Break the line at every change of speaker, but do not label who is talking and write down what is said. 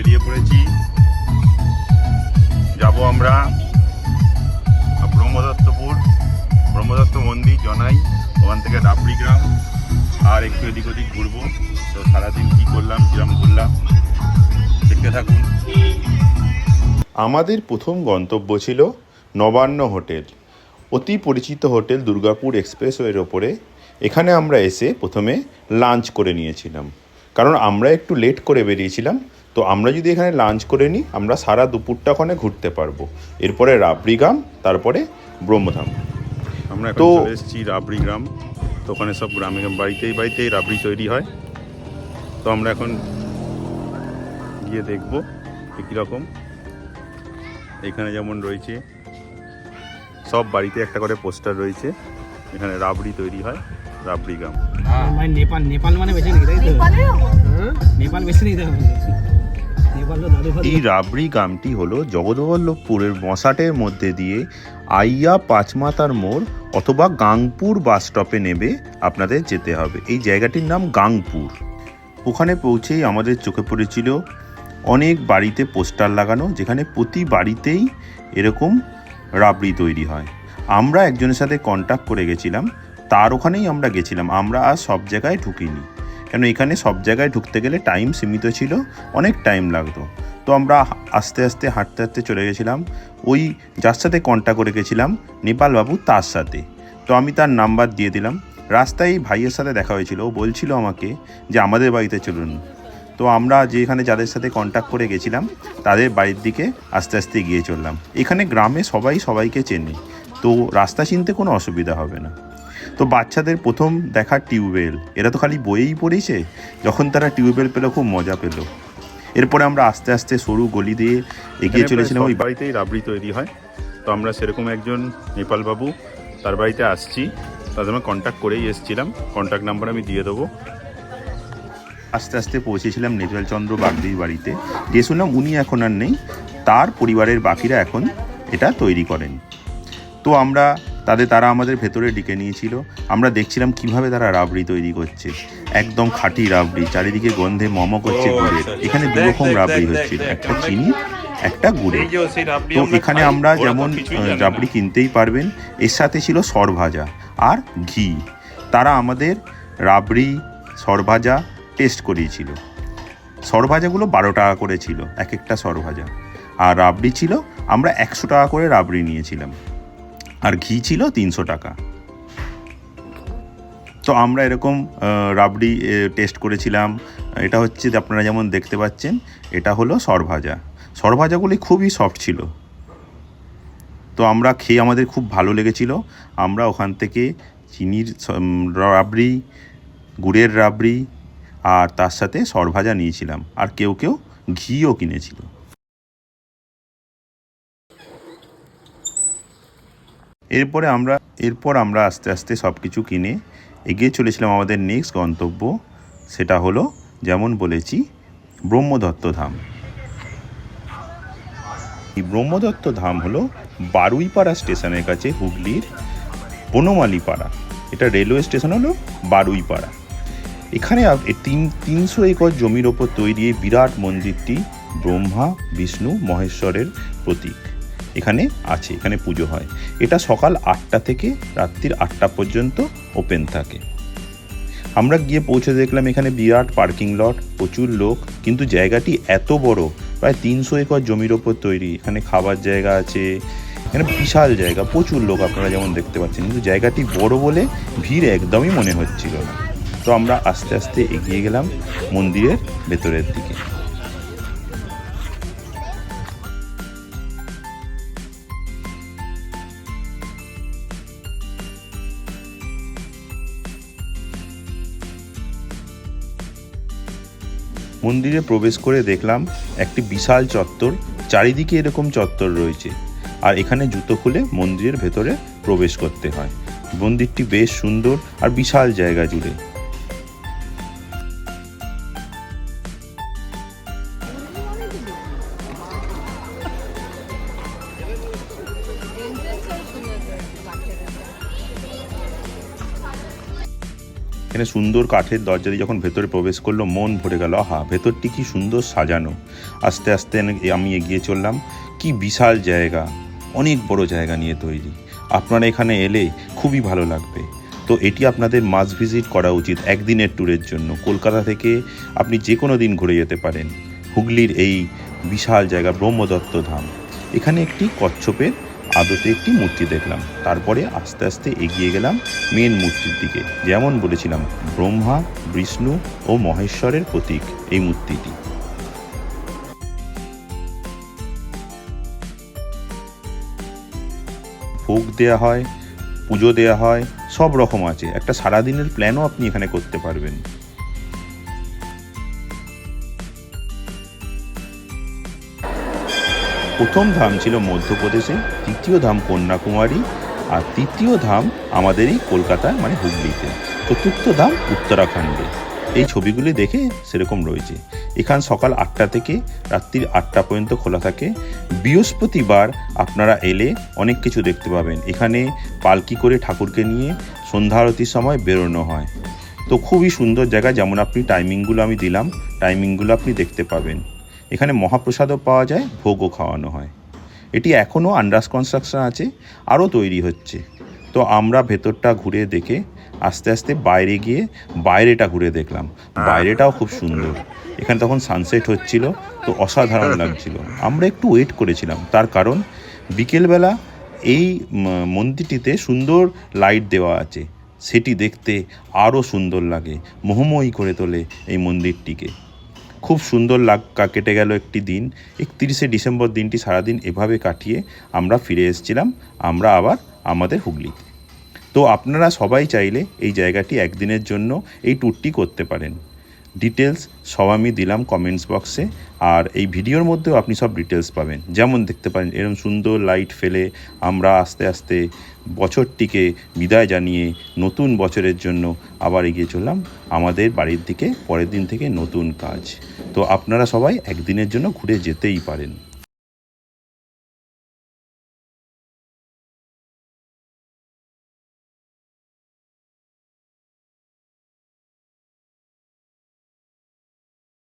বেরিয়ে পড়েছি। যাব আমরা ব্রহ্মদত্তপুর। ব্রহ্মদত্ত মন্দির জনাই, ওখান থেকে রাবড়ি গ্রাম। আর একটু এদিক ওদিক ঘুরবো। তো সারাদিন কি করলাম, কিরম ঘুরলাম দেখতে থাকুন। আমাদের প্রথম গন্তব্য ছিল নবান্ন হোটেল। অতি পরিচিত হোটেল দুর্গাপুর এক্সপ্রেসওয়ের ওপরে। এখানে আমরা এসে প্রথমে লাঞ্চ করে নিয়েছিলাম। কারণ আমরা একটু লেট করে বেরিয়েছিলাম তো আমরা যদি এখানে লাঞ্চ করে নিই আমরা সারা দুপুরটা ওখানে ঘুরতে পারব। এরপরে রাবড়ি গ্রাম তারপরে ব্রহ্মধাম। আমরা তো এসেছি রাবড়ি গ্রাম তো ওখানে সব গ্রামে বাড়িতেই বাড়িতেই রাবড়ি তৈরি হয়। তো আমরা এখন গিয়ে দেখব কী রকম এখানে যেমন রয়েছে সব বাড়িতে একটা করে পোস্টার রয়েছে। এখানে রাবড়ি তৈরি হয় রাবড়ি গ্রাম
মানে নেপাল নেপাল মানে তো? হ্যাঁ? নেপাল বেশি নাকি
এই রাবড়ি গ্রামটি হলো জগৎবল্লভপুরের মশাটের মধ্যে দিয়ে আইয়া পাঁচমাতার মোড় অথবা গাংপুর বাস স্টপে নেবে আপনাদের যেতে হবে। এই জায়গাটির নাম গাংপুর। ওখানে পৌঁছেই আমাদের চোখে পড়েছিল অনেক বাড়িতে পোস্টার লাগানো, যেখানে প্রতি বাড়িতেই এরকম রাবড়ি তৈরি হয়। আমরা একজনের সাথে কন্ট্যাক্ট করে গেছিলাম, তার ওখানেই আমরা গেছিলাম। আমরা আর সব জায়গায় ঢুকিনি। কেন এখানে সব জায়গায় ঢুকতে গেলে টাইম সীমিত ছিল, অনেক টাইম লাগতো। তো আমরা আস্তে আস্তে হাঁটতে হাঁটতে চলে গেছিলাম। ওই যার সাথে কন্ট্যাক্ট করে গেছিলাম নেপালবাবু তার সাথে। তো আমি তার নাম্বার দিয়ে দিলাম। রাস্তায় ভাইয়ের সাথে দেখা হয়েছিল। ও বলছিল আমাকে যে আমাদের বাড়িতে চলুন। তো আমরা যেখানে যাদের সাথে কন্ট্যাক্ট করে গেছিলাম, তাদের বাড়ির দিকে আস্তে আস্তে গিয়ে চললাম। এখানে গ্রামে সবাই সবাইকে চেনে। তো রাস্তা চিনতে কোনো অসুবিধা হবে না। তো বাচ্চাদের প্রথম দেখা টিউবওয়েল। এরা তো খালি বইয়েই পড়েছে যখন তারা টিউবওয়েল পেল খুব মজা পেল। এরপরে আমরা আস্তে আস্তে সরু গলি দিয়ে এগিয়ে চলেছিলাম ওই বাড়িতেই রাবড়ি তৈরি হয়। তো আমরা সেরকম একজন নেপাল বাবু তার বাড়িতে আসছি। তাদের আমি কন্ট্যাক্ট করেই এসেছিলাম। কন্ট্যাক্ট নাম্বার আমি দিয়ে দেবো। আস্তে আস্তে পৌঁছেছিলাম নেপাল চন্দ্র বাগদির বাড়িতে। গিয়ে শুনলাম উনি এখন আর নেই তার পরিবারের বাকিরা এখন এটা তৈরি করেন। তো আমরা তাদের তারা আমাদের ভেতরে ডেকে নিয়েছিল। আমরা দেখছিলাম কীভাবে তারা রাবড়ি তৈরি করছে। একদম খাঁটি রাবড়ি চারিদিকে গন্ধে মম করছে গুড়ের।
আচ্ছা, আচ্ছা।
এখানে দু রকম রাবড়ি
দেখ,
হচ্ছিল একটা চিনি একটা
রাবড়ি
তো এখানে আমরা যেমন। রাবড়ি কিনতেই পারবেন। এর সাথে ছিল সরভাজা আর ঘি। তারা আমাদের রাবড়ি সরভাজা টেস্ট করিয়েছিল। সরভাজাগুলো বারো টাকা করে ছিল এক একটা সরভাজা। আর রাবড়ি ছিল আমরা একশো টাকা করে রাবড়ি নিয়েছিলাম। আর ঘি ছিল তিনশো টাকা। তো আমরা এরকম রাবড়ি টেস্ট করেছিলাম। এটা হচ্ছে আপনারা যেমন দেখতে পাচ্ছেন, এটা হলো সরভাজা। সরভাজাগুলি খুবই সফট ছিল। তো আমরা খেয়ে আমাদের খুব ভালো লেগেছিল। আমরা ওখান থেকে চিনির রাবড়ি, গুড়ের রাবড়ি আর তার সাথে সরভাজা নিয়েছিলাম। আর কেউ কেউ ঘিও কিনেছিল। এরপরে আমরা, এরপর আমরা আস্তে আস্তে সব কিছু কিনে এগিয়ে চলেছিলাম আমাদের নেক্সট গন্তব্য, সেটা হলো, যেমন বলেছি, ব্রহ্মদত্ত ধাম। এই ব্রহ্মদত্ত ধাম হলো বারুইপাড়া স্টেশনের কাছে হুগলির বনমালীপাড়া। এটা রেলওয়ে স্টেশন হলো বারুইপাড়া। এখানে তিন, তিনশো একর জমির ওপর তৈরি বিরাট মন্দিরটি ব্রহ্মা, বিষ্ণু, মহেশ্বরের প্রতীক। এখানে আছে, এখানে পুজো হয়। এটা সকাল আটটা থেকে রাত্রির আটটা পর্যন্ত ওপেন থাকে। আমরা গিয়ে পৌঁছে দেখলাম এখানে বিরাট পার্কিং লট প্রচুর লোক, কিন্তু জায়গাটি এত বড়, প্রায় তিনশো একর জমির ওপর তৈরি। এখানে খাবার জায়গা আছে, এখানে বিশাল জায়গা, প্রচুর লোক আপনারা যেমন দেখতে পাচ্ছেন, কিন্তু জায়গাটি বড় বলে ভিড় একদমই মনে হচ্ছিল না। তো আমরা আস্তে আস্তে এগিয়ে গেলাম মন্দিরের ভেতরের দিকে। মন্দিরে প্রবেশ করে দেখলাম একটি বিশাল চত্বর, চারিদিকে এরকম চত্বর রয়েছে। আর এখানে জুতো খুলে মন্দিরের ভেতরে প্রবেশ করতে হয়। মন্দিরটি বেশ সুন্দর আর বিশাল জায়গা জুড়ে। এখানে সুন্দর কাঠের দরজা দিয়ে যখন ভেতরে প্রবেশ করল, মন ভরে গেল, আহা, ভেতরটি কি সুন্দর সাজানো। আস্তে আস্তে আমি এগিয়ে চললাম। কি বিশাল জায়গা, অনেক বড় জায়গা নিয়ে তৈরি। আপনারা এখানে এলে খুবই ভালো লাগবে। তো এটি আপনাদের মাস ভিজিট করা উচিত একদিনের ট্যুরের জন্য। কলকাতা থেকে আপনি যে কোনো দিন ঘুরে যেতে পারেন। হুগলির এই বিশাল জায়গা ব্রহ্মদত্ত ধাম। এখানে একটি কচ্ছপের আদতে একটি মূর্তি দেখলাম। তারপরে আস্তে আস্তে এগিয়ে গেলাম মেন মূর্তির দিকে। যেমন বলেছিলাম, ব্রহ্মা, বিষ্ণু ও মহেশ্বরের প্রতীক এই মূর্তিটি। ভোগ দেয়া হয়, পুজো দেয়া হয়, সব রকম আছে। একটা সারাদিনের প্ল্যানও আপনি এখানে করতে পারবেন। প্রথম ধাম ছিল মধ্যপ্রদেশে দ্বিতীয় ধাম কন্যাকুমারী, আর তৃতীয় ধাম আমাদের এই মানে হুগলিতে। চতুর্থ ধাম উত্তরাখণ্ডে। এই ছবিগুলি দেখে সেরকম রয়েছে। এখান সকাল আটটা থেকে রাত্রির আটটা পর্যন্ত খোলা থাকে। বৃহস্পতিবার আপনারা এলে অনেক কিছু দেখতে পাবেন। এখানে পালকি করে ঠাকুরকে নিয়ে সন্ধ্যা আরতির সময় বেরোনো হয়। তো খুবই সুন্দর জায়গা, যেমন আপনি টাইমিংগুলো আমি দিলাম টাইমিংগুলো আপনি দেখতে পাবেন। এখানে মহাপ্রসাদও পাওয়া যায়, ভোগও খাওয়ানো হয়। এটি এখনও আন্ডার কনস্ট্রাকশন আছে, আরও তৈরি হচ্ছে। তো আমরা ভেতরটা ঘুরে দেখে আস্তে আস্তে বাইরে গিয়ে বাইরেটা ঘুরে দেখলাম। বাইরেটাও খুব সুন্দর। এখানে তখন সানসেট হচ্ছিল, তো অসাধারণ লাগছিল। আমরা একটু ওয়েট করেছিলাম। তার কারণ, বিকেলবেলা এই মন্দিরটিতে সুন্দর লাইট দেওয়া আছে। সেটি দেখতে আরও সুন্দর লাগে, মোহময়ী করে তোলে এই মন্দিরটিকে। খুব সুন্দর লাগ কেটে গেল একটি দিন। একত্রিশে ডিসেম্বর দিনটি সারাদিন এভাবে কাটিয়ে আমরা ফিরে এসেছিলাম। আমরা আবার আমাদের হুগলিতে তো আপনারা সবাই চাইলে এই জায়গাটি একদিনের জন্য এই ট্যুরটি করতে পারেন। ডিটেলস সব আমি দিলাম কমেন্টস বক্সে আর এই ভিডিওর মধ্যেও আপনি সব ডিটেলস পাবেন। যেমন দেখতে পারেন এরকম সুন্দর লাইট ফেলে আমরা আস্তে আস্তে বছরটিকে বিদায় জানিয়ে নতুন বছরের জন্য আবার এগিয়ে চললাম আমাদের বাড়ির দিকে, পরের দিন থেকে নতুন কাজ। তো আপনারা সবাই একদিনের জন্য ঘুরে যেতেই পারেন।